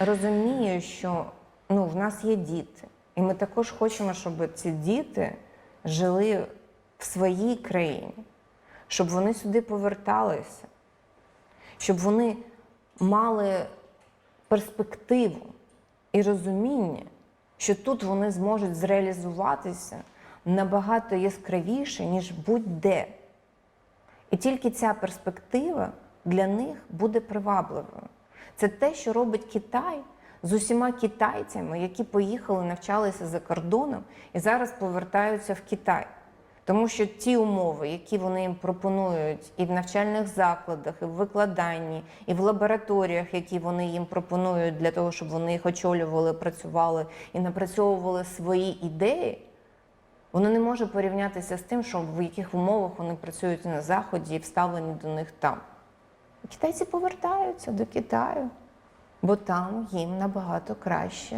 розумію, що ну, в нас є діти, і ми також хочемо, щоб ці діти жили в своїй країні, щоб вони сюди поверталися, щоб вони мали перспективу і розуміння, що тут вони зможуть зреалізуватися набагато яскравіше, ніж будь-де. І тільки ця перспектива для них буде привабливою. Це те, що робить Китай з усіма китайцями, які поїхали, навчалися за кордоном і зараз повертаються в Китай. Тому що ті умови, які вони їм пропонують і в навчальних закладах, і в викладанні, і в лабораторіях, які вони їм пропонують для того, щоб вони їх очолювали, працювали і напрацьовували свої ідеї, Воно не може порівнятися з тим, що в яких умовах вони працюють на Заході і вставлені до них там. Китайці повертаються до Китаю, бо там їм набагато краще.